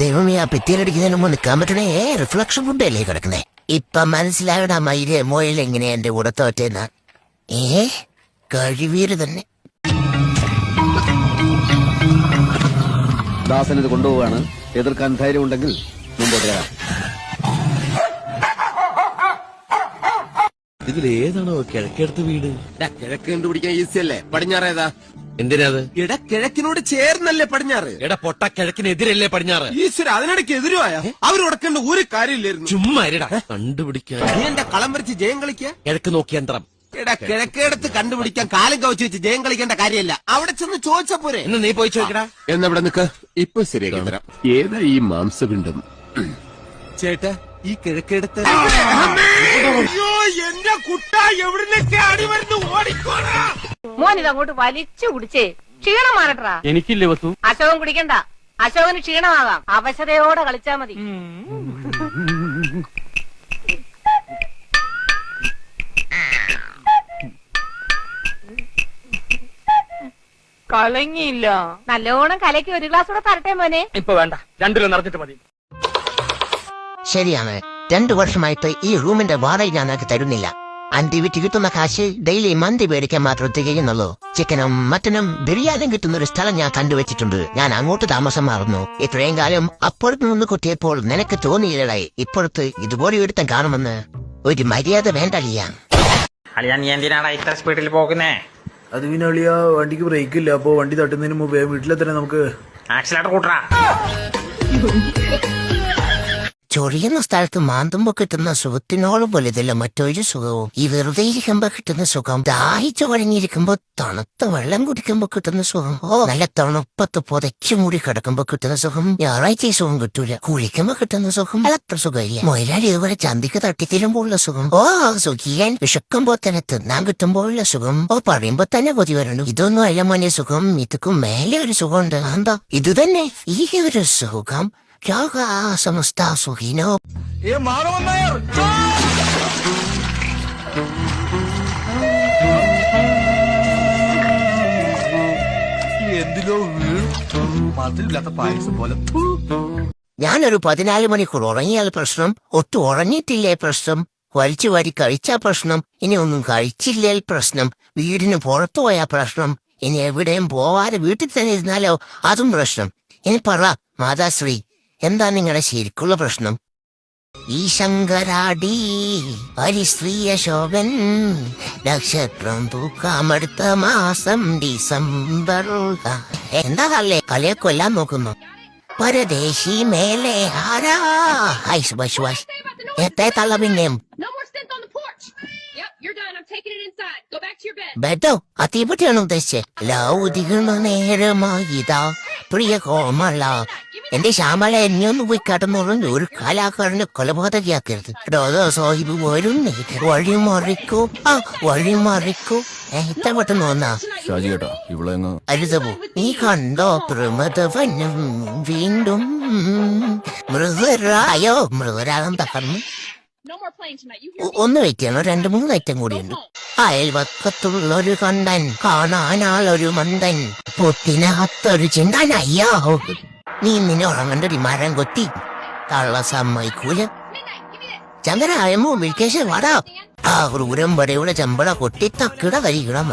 ദൈവമേ ആ ഭിത്തിയിലടിക്കുന്നതിന് മുമ്പ് നിൽക്കാൻ പറ്റണേ. Reflection reflection ഫുഡല്ലേ കിടക്കുന്നേ? ഇപ്പൊ മനസ്സിലാവണ മയിൽ മോയിൽ എങ്ങനെ എന്റെ കൂടെ തോറ്റേന്ന് ഏ കഴിവീര് തന്നെ. ദാസൻ ഇത് കൊണ്ടുപോവാണ് എതിർക്കാൻ ധൈര്യമുണ്ടെങ്കിൽ മുമ്പോട്ട് വരാം. ഇതിൽ ഏതാണോ കിഴക്കെടുത്ത് വീട്? കിഴക്ക് കണ്ടുപിടിക്കാൻ ഈസി അല്ലേ പടിഞ്ഞാറേതാ. എന്തിനാത്? ഇട കിഴക്കിനോട് ചേർന്നല്ലേ പടിഞ്ഞാറ്? എടാ പൊട്ട കിഴക്കിനെതിരല്ലേ പടിഞ്ഞാറ്? ഈശ്വര അതിനിടയ്ക്ക് എതിരുമായ അവരുടക്കേണ്ട ഒരു കാര്യമില്ലായിരുന്നു. ചുമ്മാ ഇരടാ കണ്ടുപിടിക്കാൻ. നീ എന്റെ കളം വരച്ച് ജയം കളിക്ക? കിഴക്ക് നോക്കിയന്ത്രം എടാ കിഴക്കേടത്ത് കണ്ടുപിടിക്കാൻ കാലം കവച്ച് വെച്ച് ജയം കളിക്കേണ്ട കാര്യമല്ല. അവിടെ ചെന്ന് ചോദിച്ച പോരെ? എന്ന് നീ പോയി ചോദിക്കടാ. എന്നവിടെ നിക്ക്. ഇപ്പൊ ശരിയാക്കി തരാം. ഏതാ ഈ മാംസപിണ്ഡം? ചേട്ടാ ഈ കിഴക്കേടത്ത് അയ്യോ എന്റെ കുട്ട എവിടുന്നൊക്കെ അടി വരുന്നു മോനിത് അങ്ങോട്ട് വലിച്ചു കുടിച്ചേ. ക്ഷീണം മാറട്ടാ എനിക്കില്ലേ വസ്തു അശോകൻ കുടിക്കണ്ട. അശോകന് ക്ഷീണമാകാം. അവശതയോടെ കളിച്ചാ മതി. കലങ്ങിയില്ല. നല്ലോണം കലക്കി ഒരു ഗ്ലാസ് കൂടെ തരട്ടെ മോനെ. ഇപ്പൊ വേണ്ട. രണ്ടിലും നിറഞ്ഞിട്ട് മതി. ശരിയാണ്. രണ്ടു വർഷമായിട്ട് ഈ റൂമിന്റെ വാടക ഞാനൊക്കെ തരുന്നില്ല. അന്റി വിറ്റ് കിട്ടുന്ന കാശ് ഡെയിലി മന്തി മേടിക്കാൻ മാത്രം തികയുന്നുള്ളൂ. ചിക്കനും മട്ടനും ബിരിയാണിയും കിട്ടുന്ന ഒരു സ്ഥലം ഞാൻ കണ്ടുവച്ചിട്ടുണ്ട്. ഞാൻ അങ്ങോട്ട് താമസം മാറുന്നു. ഇത്രയും കാലം അപ്പുറത്ത് നിന്ന് കുട്ടിയപ്പോൾ നിനക്ക് തോന്നിയില്ലടായി ഇപ്പുറത്ത് ഇതുപോലെ ഒരുത്തം കാണുമെന്ന്. ഒരു മര്യാദ വേണ്ട അളിയാ നീ എന്തിനാടാ ഇത്ര സ്പീഡിൽ പോകുന്നേ? അത് പിന്നെ അളിയ വണ്ടിക്ക് ബ്രേക്ക് ഇല്ല. അപ്പൊ വണ്ടി തട്ടുന്നതിന് മുമ്പേ വീട്ടിലെത്തന്നെ നമുക്ക്. ആക്സിലേറ്റർ കൂട്ടറാ. ചൊറിയുന്ന സ്ഥലത്ത് മാന്തുമ്പോ കിട്ടുന്ന സുഖത്തിനോളം വലുതല്ല മറ്റൊരു സുഖവും. ഈ വെറുതെ ഇരിക്കുമ്പോ കിട്ടുന്ന സുഖം ദാഹിച്ചു കഴിഞ്ഞിരിക്കുമ്പോ തണുത്ത വെള്ളം കുടിക്കുമ്പോ കിട്ടുന്ന സുഖം. ഓ നല്ല തണുപ്പത്ത് പുതച്ചു മൂടി കിടക്കുമ്പോ കിട്ടുന്ന സുഖം. ഞായറാഴ്ച സുഖം കിട്ടൂല. കുളിക്കുമ്പോ കിട്ടുന്ന സുഖം. അത്ര സുഖമില്ല. മൊയിലാളി ഇതുപോലെ ചന്തിക്ക് തട്ടിത്തീരുമ്പോഴുള്ള സുഖം. ഓ സുഖിയാൻ വിഷക്കുമ്പോ തന്നെ തിന്നാൻ കിട്ടുമ്പോഴുള്ള സുഖം. ഓ പറയുമ്പോ തന്നെ കൊതി വരണു ഇതൊന്നും അല്ല മോനെ സുഖം. ഇതുക്കും മേലെ ഒരു സുഖമുണ്ട്. എന്താ ഇത് തന്നെ ഈ ഒരു സുഖം. യോഗ സമസ്ത സുഖിനോ എന്തിലോ മധുരില്ലാത്ത പായസം പോലെ ഞാനൊരു പതിനാല് മണിക്കൂർ ഉറങ്ങിയാൽ പ്രശ്നം ഒട്ടും ഉറങ്ങിയിട്ടില്ലേ പ്രശ്നം വലിച്ചു വരി കഴിച്ച പ്രശ്നം ഇനി ഒന്നും കഴിച്ചില്ലേ പ്രശ്നം വീടിന് പുറത്തു പോയ പ്രശ്നം ഇനി എവിടെയും പോവാതെ വീട്ടിൽ തന്നെ ഇരുന്നാലോ അതും പ്രശ്നം ഇനി പറ മാതാശ്രീ എന്താ നിങ്ങളുടെ ശരിക്കുള്ള പ്രശ്നം? ഈ ശങ്കരാടി പരിസ്ത്രീയ ശോഭൻ നക്ഷത്രം തൂക്കാമടുത്ത മാസം ഡിസംബർ. എന്താ കല്ലേ കളിയെ കൊല്ലാൻ നോക്കുന്നു. പരദേശി മേലെ ആരാ? ഹൈ സുഭാഷ് സുഭാഷ് എത്തേ തള്ള പിന്നെയും. ബെഡോ അതീപറ്റിയാണ് ഉദ്ദേശിച്ചത് ലൗദികണ നേരമായിതാ. പ്രിയ കോമള എന്റെ ശ്യാമള എന്നെ ഒന്ന് പോയി കടന്നുറങ്ങി. ഒരു കലാകാരനെ കൊലപാതകയാക്കരുത്. ഡോദോ സാഹിബ് വരും വഴി മറിക്കോ. ആ വഴി മറിക്കോ. ഇത്ര പെട്ടെന്ന് വന്നാ? ഷാജി കേട്ടോ ഇവിടെ അരുതപോ. നീ കണ്ടോ പ്രമദവനം വീണ്ടും? മൃഗരായോ? മൃഗരാഗം തകർന്നു. ഒന്ന് വെക്കാനോ രണ്ട് മൂന്ന് ഐറ്റം കൂടിയുണ്ട് അയൽവക്കത്തുള്ളൊരു കണ്ടൻ കാണാനാളൊരു മന്ദൻ പൊട്ടിനകത്തൊരു ചിന്തൻ അയ്യോ. നീ നിന്നെ ഉറങ്ങണ്ട മരം കൊത്തി. തള്ള സമ്മതിക്കൂല. ചന്ദ്ര അയമോ വിൽക്കേശ വാടാ. ആ ക്രൂരം വരെയുള്ള ചമ്പട കൊട്ടി തക്കിട കരിക്കണം